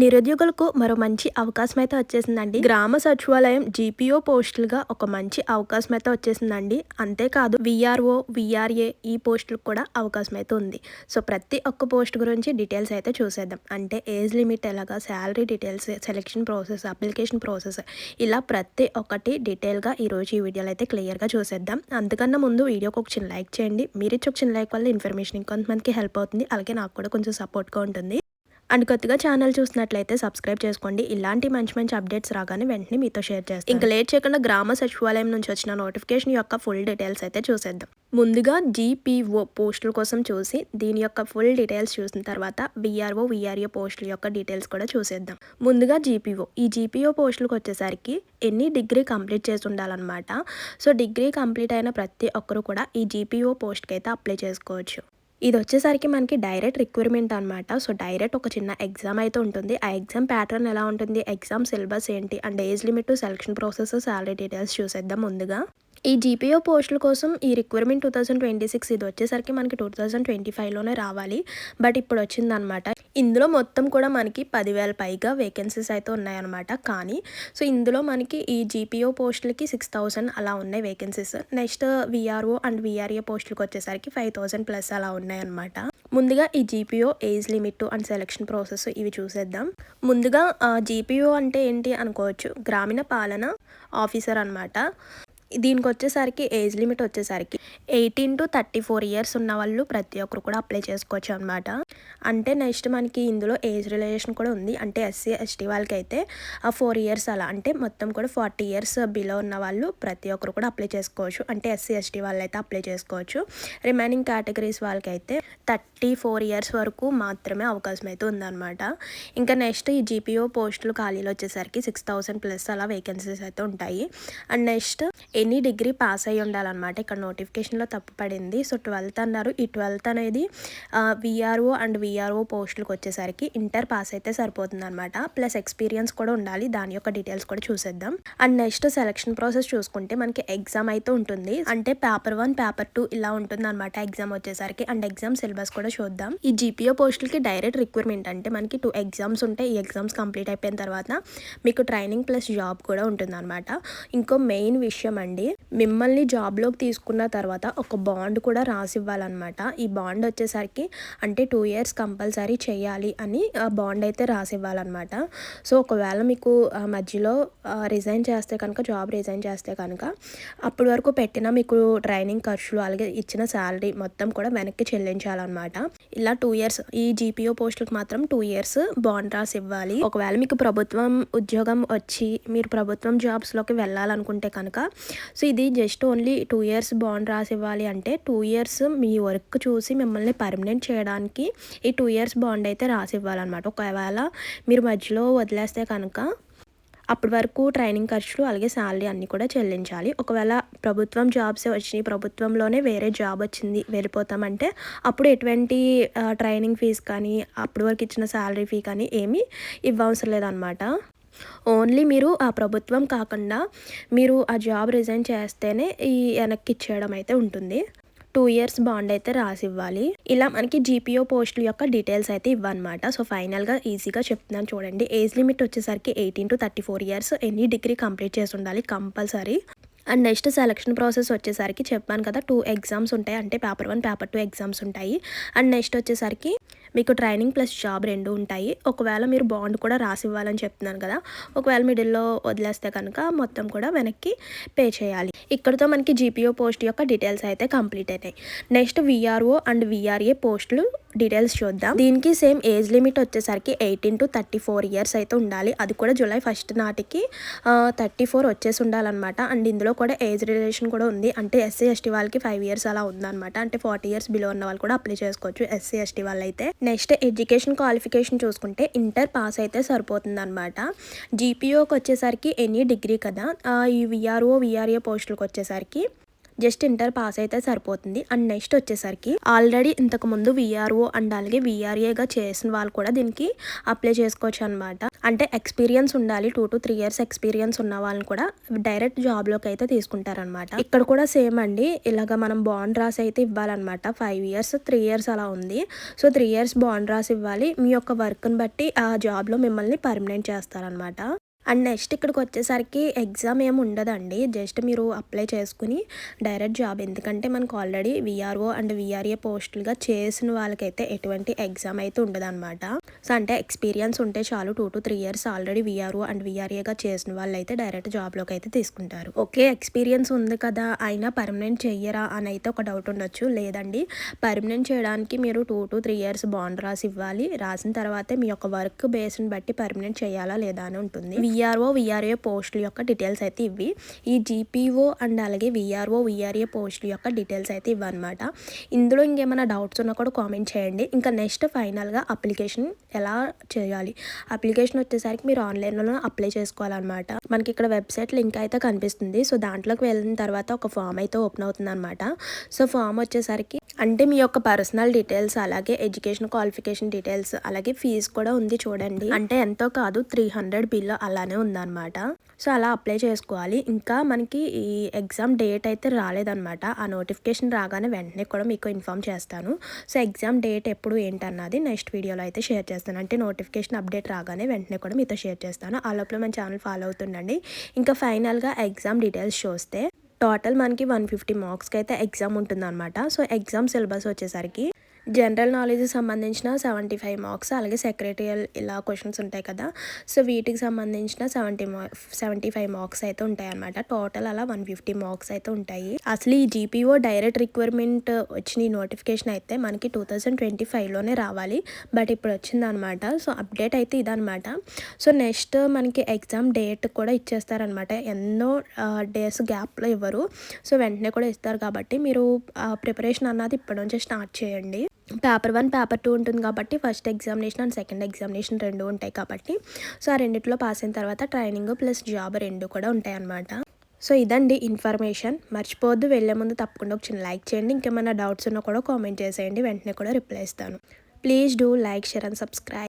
నిరుద్యోగులకు మరో మంచి అవకాశం అయితే వచ్చేసిందండి. గ్రామ సచివాలయం జీపీఓ పోస్టులుగా ఒక మంచి అవకాశం అయితే వచ్చేసిందండి. అంతేకాదు విఆర్ఓ విఆర్ఏ ఈ పోస్టులకు కూడా అవకాశం అయితే ఉంది. సో ప్రతి ఒక్క పోస్ట్ గురించి డీటెయిల్స్ అయితే చూసేద్దాం. అంటే ఏజ్ లిమిట్ ఎలాగా salary details selection process application process ఇలా ప్రతి ఒక్కటి డీటెయిల్గా ఈరోజు ఈ వీడియోలో అయితే క్లియర్గా చూసేద్దాం. అందుకన్నా ముందు వీడియోకి ఒక చిన్న లైక్ చేయండి. మీరు ఇచ్చి ఒక చిన్న లైక్ వల్ల ఇన్ఫర్మేషన్ ఇంకొంతమందికి హెల్ప్ అవుతుంది. అలాగే నాకు కూడా కొంచెం సపోర్ట్గా ఉంటుంది. అండ్ కొత్తగా ఛానల్ చూసినట్లయితే సబ్స్క్రైబ్ చేసుకోండి. ఇలాంటి మంచి మంచి అప్డేట్స్ రాగానే వెంటనే మీతో షేర్ చేస్తాను. ఇంకా లేట్ చేయకుండా గ్రామ సచివాలయం నుంచి వచ్చిన నోటిఫికేషన్ యొక్క ఫుల్ డీటెయిల్స్ అయితే చూసేద్దాం. ముందుగా జీపీఓ పోస్టుల కోసం చూసి దీని యొక్క ఫుల్ డీటెయిల్స్ చూసిన తర్వాత విఆర్ఓ విఆర్ఓ పోస్టుల యొక్క డీటెయిల్స్ కూడా చూసేద్దాం. ముందుగా జీపీఓ ఈ జీపీఓ పోస్టులకు వచ్చేసరికి ఎన్ని డిగ్రీ కంప్లీట్ చేసి ఉండాలన్నమాట. సో డిగ్రీ కంప్లీట్ అయిన ప్రతి ఒక్కరు కూడా ఈ జీపీఓ పోస్ట్కి అయితే అప్లై చేసుకోవచ్చు. ఇది వచ్చేసరికి మనకి డైరెక్ట్ రిక్వైర్మెంట్ అనమాట సో డైరెక్ట్ ఒక చిన్న ఎగ్జామ్ అయితే ఉంటుంది. ఆ ఎగ్జామ్ ప్యాటర్న్ ఎలా ఉంటుంది? ఎగ్జామ్ సిలబస్ ఏంటి? And age limit selection process salary details చూసేద్దాం ముందుగా. ఈ జీపీఓ పోస్టుల కోసం ఈ requirement two thousand twenty six ఇది వచ్చేసరికి మనకి టూ థౌజండ్ ట్వంటీ ఫైవ్లోనే రావాలి. బట్ ఇప్పుడు వచ్చిందనమాట ఇందులో మొత్తం కూడా మనకి పదివేల పైగా వేకెన్సీస్ అయితే ఉన్నాయన్నమాట. కానీ సో ఇందులో మనకి ఈ జీపీఓ పోస్టులకి సిక్స్ థౌసండ్ అలా ఉన్నాయి vacancies next VRO and VRA పోస్టులకు వచ్చేసరికి ఫైవ్ థౌసండ్ ప్లస్ అలా ఉన్నాయన్నమాట. ముందుగా ఈ GPO age limit and selection process ఇవి చూసేద్దాం. ముందుగా జీపీఓ అంటే ఏంటి అనుకోవచ్చు? గ్రామీణ పాలన ఆఫీసర్ అనమాట దీనికి వచ్చేసరికి ఏజ్ లిమిట్ వచ్చేసరికి eighteen to thirty four years ఉన్న వాళ్ళు ప్రతి ఒక్కరు కూడా అప్లై చేసుకోవచ్చు అనమాట అంటే నెక్స్ట్ మనకి ఇందులో ఏజ్ రిలేషన్ కూడా ఉంది. అంటే ఎస్సీ ఎస్టీ వాళ్ళకి అయితే ఆ ఫోర్ ఇయర్స్ అలా. అంటే మొత్తం కూడా ఫార్టీ ఇయర్స్ బిలో ఉన్న వాళ్ళు ప్రతి ఒక్కరు కూడా అప్లై చేసుకోవచ్చు. అంటే ఎస్సీ ఎస్టీ వాళ్ళు అయితే అప్లై చేసుకోవచ్చు. రిమైనింగ్ కేటగిరీస్ వాళ్ళకి అయితే థర్టీ ఫోర్ ఇయర్స్ వరకు మాత్రమే అవకాశం అయితే ఉందన్నమాట. ఇంకా నెక్స్ట్ ఈ జీపీఓ పోస్టులు ఖాళీలు వచ్చేసరికి సిక్స్ థౌసండ్ ప్లస్ అలా వేకెన్సీస్ అయితే ఉంటాయి. And next any degree pass అయ్యి ఉండాలన్నమాట. ఇక్కడ నోటిఫికేషన్లో తప్పు పడింది. సో ట్వెల్త్ అన్నారు. ఈ ట్వెల్త్ అనేది విఆర్ఓ అండ్ విఆర్ఓ పోస్టులకు వచ్చేసరికి ఇంటర్ పాస్ అయితే సరిపోతుంది అనమాట ప్లస్ ఎక్స్పీరియన్స్ కూడా ఉండాలి. దాని యొక్క డీటెయిల్స్ కూడా చూసేద్దాం. అండ్ నెక్స్ట్ సెలక్షన్ ప్రాసెస్ చూసుకుంటే మనకి ఎగ్జామ్ అయితే ఉంటుంది. అంటే పేపర్ వన్ పేపర్ టూ ఇలా ఉంటుంది అనమాట ఎగ్జామ్ వచ్చేసరికి. అండ్ ఎగ్జామ్ సిలబస్ కూడా చూద్దాం. ఈ జీపీఓ పోస్టులకి డైరెక్ట్ రిక్వైర్మెంట్ అంటే మనకి టూ ఎగ్జామ్స్ ఉంటాయి. ఈ ఎగ్జామ్స్ కంప్లీట్ అయిపోయిన తర్వాత మీకు ట్రైనింగ్ ప్లస్ జాబ్ కూడా ఉంటుంది అనమాట ఇంకో మెయిన్ విషయం అండి Monday. మిమ్మల్ని జాబ్లోకి తీసుకున్న తర్వాత ఒక బాండ్ కూడా రాసి ఇవ్వాలన్నమాట ఈ బాండ్ వచ్చేసరికి అంటే టూ ఇయర్స్ కంపల్సరీ చేయాలి అని బాండ్ అయితే రాసి ఇవ్వాలన్నమాట సో ఒకవేళ మీకు మధ్యలో రిజైన్ చేస్తే కనుక జాబ్ రిజైన్ చేస్తే కనుక అప్పటి వరకు పెట్టిన మీకు ట్రైనింగ్ ఖర్చులు అలాగే ఇచ్చిన శాలరీ మొత్తం కూడా వెనక్కి చెల్లించాలన్నమాట. ఇలా టూ ఇయర్స్ ఈ జీపీఓ పోస్టులకు మాత్రం టూ ఇయర్స్ బాండ్ రాసి ఇవ్వాలి ఒకవేళ మీకు ప్రభుత్వం ఉద్యోగం వచ్చి మీరు ప్రభుత్వం జాబ్స్లోకి వెళ్ళాలనుకుంటే కనుక సో ఇది just only two years bond రాసి ఇవ్వాలి అంటే టూ ఇయర్స్ మీ వర్క్ చూసి మిమ్మల్ని పర్మనెంట్ చేయడానికి ఈ టూ ఇయర్స్ బాండ్ అయితే రాసి ఇవ్వాలన్నమాట ఒకవేళ మీరు మధ్యలో వదిలేస్తే కనుక అప్పటి వరకు ట్రైనింగ్ ఖర్చులు అలాగే శాలరీ అన్నీ కూడా చెల్లించాలి. ఒకవేళ ప్రభుత్వం జాబ్స్ వచ్చినాయి ప్రభుత్వంలోనే వేరే జాబ్ వచ్చింది వెళ్ళిపోతామంటే అప్పుడు ఎటువంటి ట్రైనింగ్ ఫీజు కానీ అప్పటి వరకు ఇచ్చిన శాలరీ ఫీ కానీ ఏమీ ఇవ్వవసరం లేదనమాట ఓన్లీ మీరు ఆ ప్రభుత్వం కాకుండా మీరు ఆ జాబ్ రిజైన్ చేస్తేనే ఈ వెనక్కి ఇచ్చేయడం అయితే ఉంటుంది. టూ ఇయర్స్ బాండ్ అయితే రాసి ఇవ్వాలి. ఇలా మనకి జీపీఓ పోస్టుల యొక్క డీటెయిల్స్ అయితే ఇవ్వనమాట సో ఫైనల్గా ఈజీగా చెప్తున్నాను చూడండి. ఏజ్ లిమిట్ వచ్చేసరికి eighteen to thirty four years any degree complete చేసి ఉండాలి. Compulsory and next selection process వచ్చేసరికి చెప్పాను కదా టూ ఎగ్జామ్స్ ఉంటాయి. అంటే paper one paper two exams ఉంటాయి. అండ్ నెక్స్ట్ వచ్చేసరికి మీకు ట్రైనింగ్ ప్లస్ జాబ్ రెండు ఉంటాయి. ఒకవేళ మీరు బాండ్ కూడా రాసి ఇవ్వాలని చెప్తున్నాను కదా ఒకవేళ మిడిల్లో వదిలేస్తే కనుక మొత్తం కూడా వెనక్కి పే చేయాలి. ఇక్కడతో మనకి జీపీఓ పోస్ట్ యొక్క డీటెయిల్స్ అయితే కంప్లీట్ అయినాయి. నెక్స్ట్ విఆర్ఓ అండ్ విఆర్ఏ పోస్టులు డీటెయిల్స్ చూద్దాం. దీనికి సేమ్ ఏజ్ లిమిట్ వచ్చేసరికి eighteen to thirty four years అయితే ఉండాలి. అది కూడా జూలై ఫస్ట్ నాటికి థర్టీ ఫోర్ వచ్చేసి ఉండాలన్నమాట. అండ్ ఇందులో కూడా ఏజ్ రిలేషన్ కూడా ఉంది. అంటే ఎస్సీ ఎస్టీ వాళ్ళకి ఫైవ్ ఇయర్స్ అలా ఉందన్నమాట. అంటే ఫార్టీ ఇయర్స్ బిలో ఉన్న వాళ్ళు కూడా అప్లై చేసుకోవచ్చు ఎస్సీ ఎస్టీ వాళ్ళు అయితే నెక్స్ట్ ఎడ్యుకేషన్ క్వాలిఫికేషన్ చూసుకుంటే ఇంటర్ పాస్ అయితే సరిపోతుంది అనమాట జీపీఓకి వచ్చేసరికి ఎనీ డిగ్రీ కదా. ఈ విఆర్ఓ విఆర్ఏ పోస్టులకు వచ్చేసరికి జస్ట్ ఇంటర్ పాస్ అయితే సరిపోతుంది. అండ్ నెక్స్ట్ వచ్చేసరికి ఆల్రెడీ ఇంతకు ముందు విఆర్ఓ అండ్ అలాగే విఆర్ఏగా చేసిన వాళ్ళు కూడా దీనికి అప్లై చేసుకోవచ్చు అనమాట అంటే ఎక్స్పీరియన్స్ ఉండాలి. Two to three years experience ఉన్న వాళ్ళని కూడా డైరెక్ట్ జాబ్లోకి అయితే తీసుకుంటారనమాట ఇక్కడ కూడా సేమ్ అండి. ఇలాగ మనం బాండ్ రాసి అయితే ఇవ్వాలన్నమాట. ఫైవ్ ఇయర్స్ త్రీ ఇయర్స్ అలా ఉంది. సో త్రీ ఇయర్స్ బాండ్ రాసి ఇవ్వాలి. మీ యొక్క వర్క్ని బట్టి ఆ జాబ్లో మిమ్మల్ని పర్మనెంట్ చేస్తారనమాట అండ్ నెక్స్ట్ ఇక్కడికి వచ్చేసరికి ఎగ్జామ్ ఏమి ఉండదండి. జస్ట్ మీరు అప్లై చేసుకుని డైరెక్ట్ జాబ్ ఎందుకంటే మనకు ఆల్రెడీ విఆర్ఓ అండ్ విఆర్ఏ పోస్టులుగా చేసిన వాళ్ళకైతే ఎటువంటి ఎగ్జామ్ అయితే ఉండదన్నమాట. సో అంటే ఎక్స్పీరియన్స్ ఉంటే చాలు two to three years already VRO and విఆర్ఏగా చేసిన వాళ్ళు అయితే డైరెక్ట్ జాబ్లోకి అయితే తీసుకుంటారు. ఓకే ఎక్స్పీరియన్స్ ఉంది కదా అయినా పర్మనెంట్ చెయ్యరా అని అయితే ఒక డౌట్ ఉండొచ్చు. లేదండి పర్మనెంట్ చేయడానికి మీరు two to three years bond రాసి ఇవ్వాలి. రాసిన తర్వాతే మీ యొక్క వర్క్ బేస్ని బట్టి పర్మనెంట్ చేయాలా లేదా అని ఉంటుంది. విఆర్ఓ విఆర్ఏ పోస్టుల యొక్క డీటెయిల్స్ అయితే ఇవి ఈ జీపీఓ అండ్ అలాగే విఆర్ఓ విఆర్ఏ పోస్టుల యొక్క డీటెయిల్స్ అయితే ఇవ్వనమాట ఇందులో ఇంకేమైనా డౌట్స్ ఉన్నా కూడా కామెంట్ చేయండి. ఇంకా నెక్స్ట్ ఫైనల్గా అప్లికేషన్ ఎలా చేయాలి? అప్లికేషన్ వచ్చేసరికి మీరు ఆన్లైన్లో అప్లై చేసుకోవాలన్నమాట. మనకి ఇక్కడ వెబ్సైట్ లింక్ అయితే కనిపిస్తుంది. సో దాంట్లోకి వెళ్ళిన తర్వాత ఒక ఫామ్ అయితే ఓపెన్ అవుతుంది అనమాట సో ఫామ్ వచ్చేసరికి అంటే మీ యొక్క పర్సనల్ డీటెయిల్స్ అలాగే ఎడ్యుకేషన్ క్వాలిఫికేషన్ డీటెయిల్స్ అలాగే ఫీజు కూడా ఉంది చూడండి. అంటే ఎంతో కాదు త్రీ హండ్రెడ్ బిల్ అలానే ఉందన్నమాట. సో అలా అప్లై చేసుకోవాలి. ఇంకా మనకి ఈ ఎగ్జామ్ డేట్ అయితే రాలేదన్నమాట. ఆ నోటిఫికేషన్ రాగానే వెంటనే కూడా మీకు ఇన్ఫామ్ చేస్తాను. సో ఎగ్జామ్ డేట్ ఎప్పుడు ఏంటన్నది నెక్స్ట్ వీడియోలో అయితే షేర్ చేస్తాను. చేస్తాను. అంటే నోటిఫికేషన్ అప్డేట్ రాగానే వెంటనే కూడా మీతో షేర్ చేస్తాను. ఆ లోపల మన ఛానల్ ఫాలో అవుతుండండి. ఇంకా ఫైనల్గా ఎగ్జామ్ డీటెయిల్స్ చూస్తే టోటల్ మనకి వన్ ఫిఫ్టీ మార్క్స్కి అయితే ఎగ్జామ్ ఉంటుందన్నమాట. సో ఎగ్జామ్ సిలబస్ వచ్చేసరికి జనరల్ నాలెడ్జ్ సంబంధించిన సెవెంటీ ఫైవ్ మార్క్స్ అలాగే సెక్రటరియల్ ఇలా క్వశ్చన్స్ ఉంటాయి కదా. సో వీటికి సంబంధించిన సెవెంటీ సెవెంటీ ఫైవ్ మార్క్స్ అయితే ఉంటాయి అనమాట టోటల్ అలా వన్ ఫిఫ్టీ మార్క్స్ అయితే ఉంటాయి. అసలు ఈ జీపీఓ డైరెక్ట్ రిక్వైర్మెంట్ వచ్చిన ఈ నోటిఫికేషన్ అయితే మనకి టూ థౌజండ్ ట్వంటీ ఫైవ్లోనే రావాలి. బట్ ఇప్పుడు వచ్చిందనమాట సో అప్డేట్ అయితే ఇదనమాట సో నెక్స్ట్ మనకి ఎగ్జామ్ డేట్ కూడా ఇచ్చేస్తారనమాట ఎన్నో డేస్ గ్యాప్లో ఇవ్వరు. సో వెంటనే కూడా ఇస్తారు కాబట్టి మీరు ప్రిపరేషన్ అన్నది ఇప్పటి నుంచే స్టార్ట్ చేయండి. పేపర్ వన్ పేపర్ టూ ఉంటుంది కాబట్టి first examination and second examination రెండు ఉంటాయి కాబట్టి. సో ఆ రెండిట్లో పాస్ అయిన తర్వాత ట్రైనింగ్ ప్లస్ జాబ్ రెండు కూడా ఉంటాయి అన్నమాట. సో ఇదండి ఇన్ఫర్మేషన్. మర్చిపోవద్దు వెళ్ళే ముందు తప్పకుండా ఒక చిన్న లైక్ చేయండి. ఇంకేమైనా డౌట్స్ ఉన్నా కూడా కామెంట్ చేసేయండి. వెంటనే కూడా రిప్లై ఇస్తాను. Please do like share and subscribe.